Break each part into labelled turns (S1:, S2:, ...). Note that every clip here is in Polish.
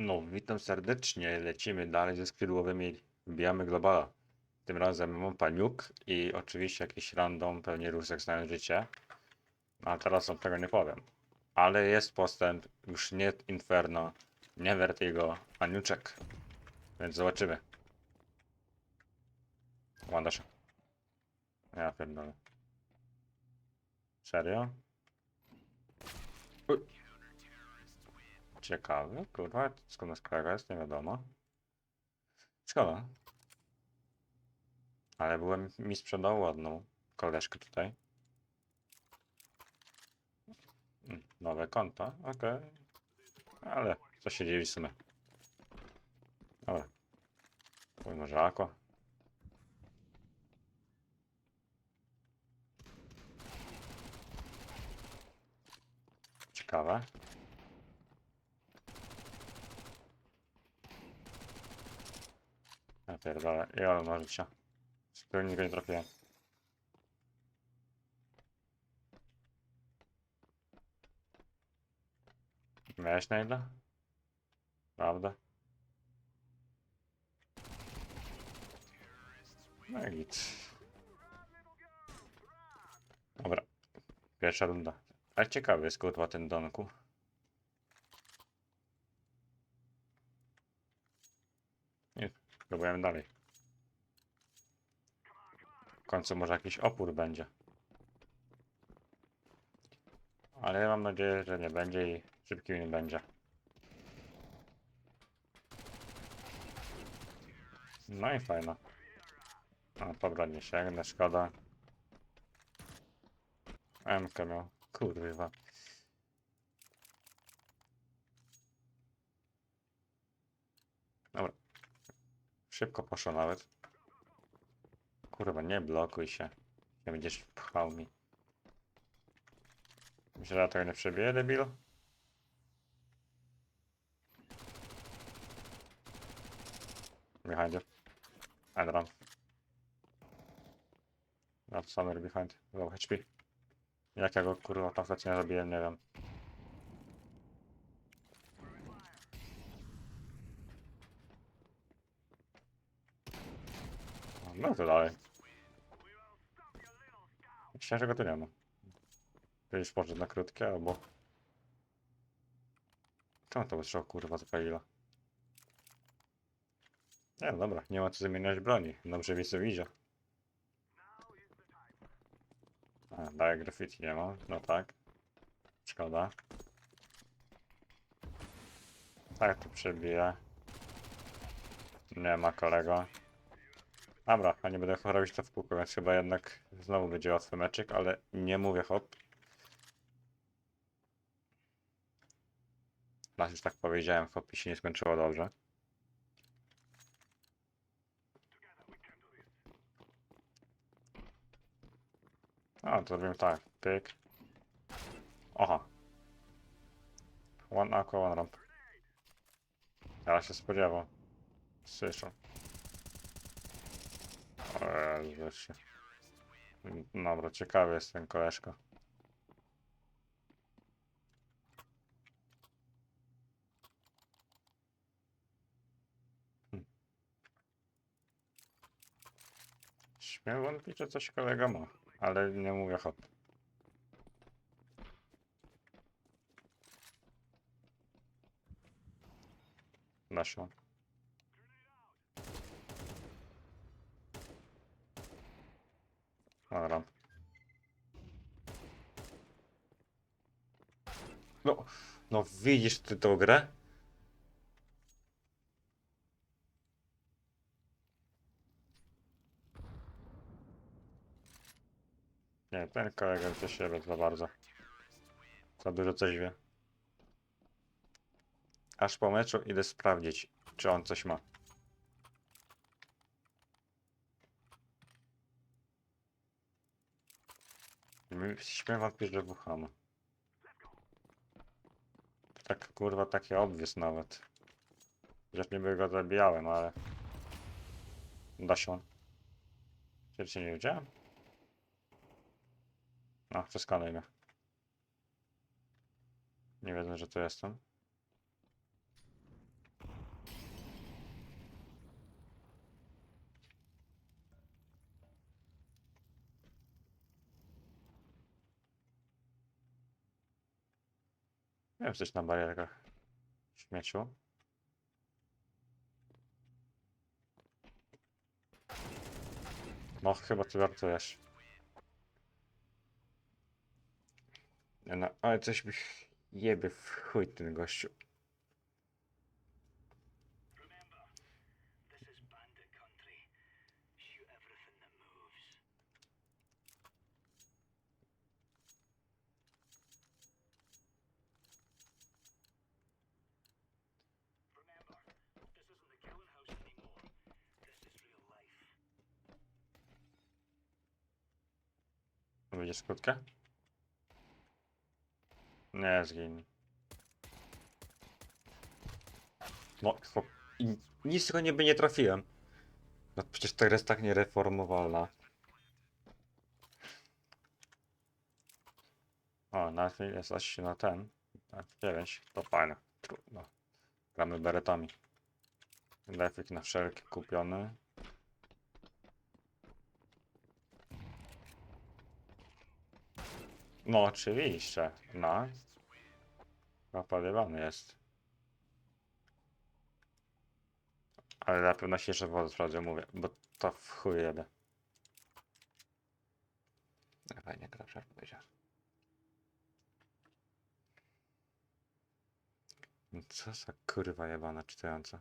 S1: No, witam serdecznie. Lecimy dalej ze skrzydłowymi. Wbijamy globala. Tym razem mam paniuk i oczywiście jakiś random, pewnie rusek znając życie. No, A teraz wam tego nie powiem. Ale jest postęp, już nie Inferno, nie Vertigo, paniuczek. Więc zobaczymy. Wandasz. Ja pierdolę. Serio? Uj. Ciekawe, kurwa, skąd jest kolega jest, nie wiadomo. Szkoda. Ale byłem mi sprzedał ładną koleżkę tutaj. Mm, Nowe konto, okej. Ale co się dzieje w sumie. Dobra. Pójdź może aqua. Ciekawe. Pierdolę, i ale ma życia. Zupełnie go nie trafiłem. Miałeś na? Prawda? No i git. Dobra. Pierwsza runda. Ale ciekawy jest kurwa ten donku. Nie, próbujemy dalej. W końcu może jakiś opór będzie. Ale ja mam nadzieję, że nie będzie i szybki nie będzie. No i fajno. A, dobra, nie sięgnę, szkoda. MK miał. Kurwa. Dobra. Szybko poszło nawet. Kurwa, nie blokuj się. Nie będziesz pchał mi. Myślę, że tego nie przebiję, debil? Behind you. And run. Not somewhere behind. Low HP. Jak ja go kurwa tam nie zabiłem, nie wiem. No to dalej. Że go tu nie ma. Kiedyś poszedł na krótkie, albo... Czemu to wystrzał kurwa zapaliła? Nie, no dobra, nie ma co zamieniać broni. Dobrze mi co idzie. A, daje graffiti nie ma, no tak. Szkoda. Tak to przebije. Nie ma kolego. Dobra, a nie będę robić to w kółko, więc chyba jednak znowu będzie łatwy meczyk, ale nie mówię hop. Raz już tak powiedziałem, hop i się nie skończyło dobrze. A, to robimy tak, pyk. Oha. One aqua, one ramp. Ja się spodziewał. Słyszę. Jezu, się. Dobra, ciekawy jest ten koleżka. Hmm. Śmiem wątpić, że coś kolega ma, ale nie mówię hop. Weszło. Dobra. No, no widzisz ty tą grę? Nie, ten kolega to siebie za bardzo. Za dużo coś wie. Aż po meczu idę sprawdzić, czy on coś ma. Śmiem wątpić, że wychamy. Tak kurwa takie obwies nawet. Chociaż niby go zabijałem, ale... Da się on. Czy nie widziałem? No, przeskanuj. Nie wiedzą, że tu jestem. Coś na barierkach. Śmieciu. No, chyba ty żartujesz. Nie No, ale coś mi jebie w chuj ten gościu. Wyjdziesz krótkę? Nie, zgiń. No, i nic go niby nie trafiłem. No przecież ta gra jest tak niereformowalna. O, na chwilę jest aż na ten. Na 9, to fajne. Trudno. Gramy beretami. Lefik na wszelkie kupiony. No oczywiście, no. Napadywany jest. Ale na pewno się jeszcze wodę sprawdzę, mówię, bo to w chuj jedę. Fajnie gra, żart powiedział. No Co za kurwa jebana czytająca.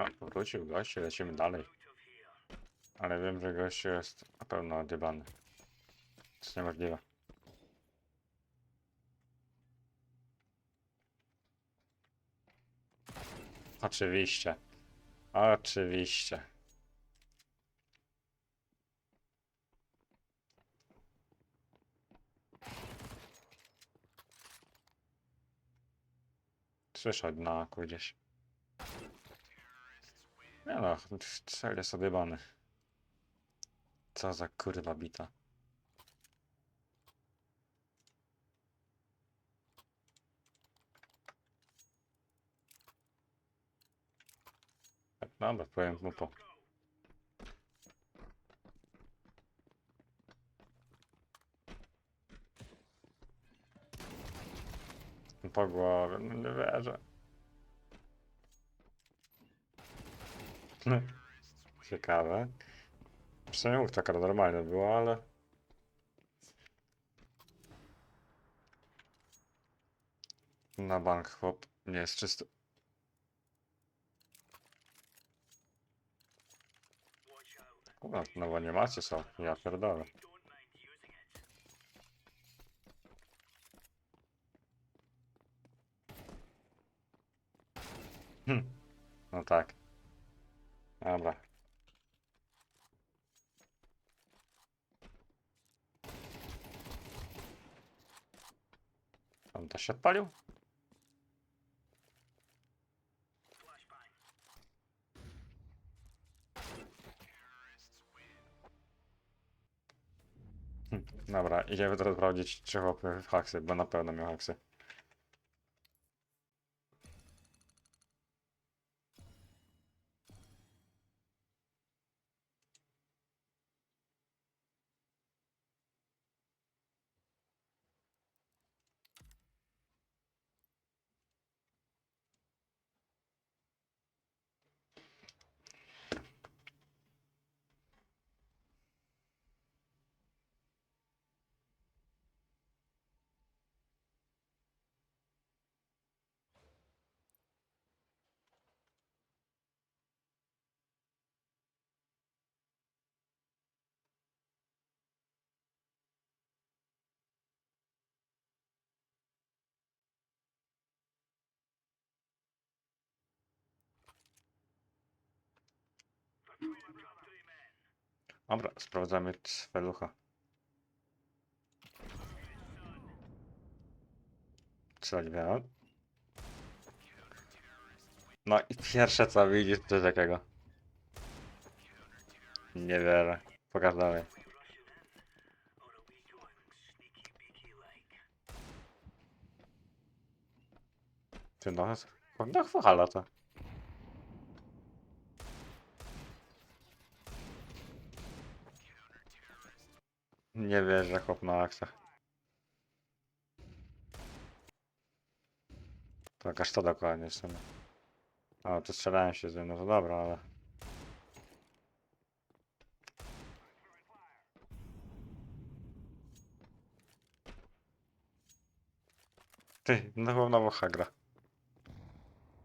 S1: No, powrócił gość, lecimy dalej. Ale wiem, że gość jest na pewno odjebany. To jest niemożliwe. Oczywiście. Oczywiście. Słyszę na gdzieś. No, cel jest odjebany. Co za kurwa bita. Dobra, powiem mu po. Po głowie, no nie wierzę. Ciekawe. Przynajmniej taka normalna była, ale... Na bank chłop nie jest czysty. O, no bo nie macie są, ja pierdolę. Hm. No tak. Dobra. On to się odpalił? Hm, Dobra, idziemy teraz sprawdzić, czy chłop miał haksy, bo na pewno miał haksy. Dobra, sprawdzamy cwelucha. Strzelił No i pierwsze co widzisz to jest jakiego? Nie wierzę. Pokaż dalej. Ty no, no chwala to. Nie wierzę, chłop na aksach. To jakaż to dokładnie w sumie. O, tu strzelałem się z nim, no to dobra, ale... Ty, no chyba nowo hagra.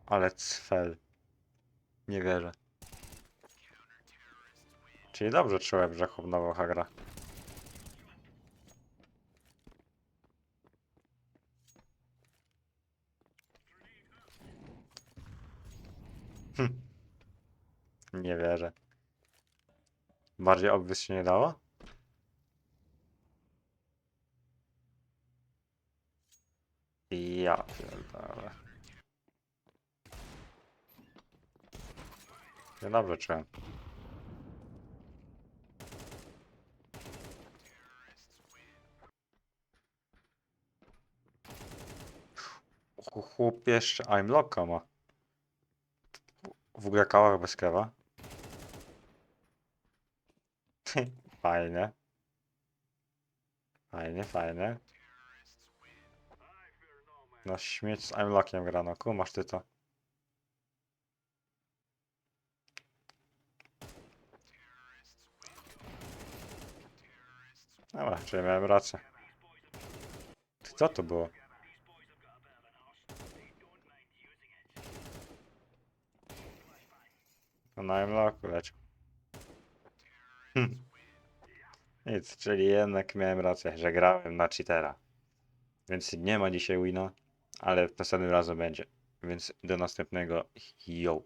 S1: Ale cfel. Nie wierzę. Czyli dobrze czułem, że chłop nowo hagra. Nie wierzę. Bardziej obwys się nie dało? Ja pierdolę. Nie dobrze czułem. Ch- Chłop jeszcze I'm Locka ma. W ogóle kałach bez kewa. Fajne. Fajnie, fajne. No śmieć z I'm Lockiem grano. Kumasz ty to. Dobra, czyli miałem rację. Co to było? No na M-Locku leciał. Nic, czyli jednak miałem rację, że grałem na cheatera. Więc nie ma dzisiaj wina, ale następnym razem będzie. Więc do następnego. Yo.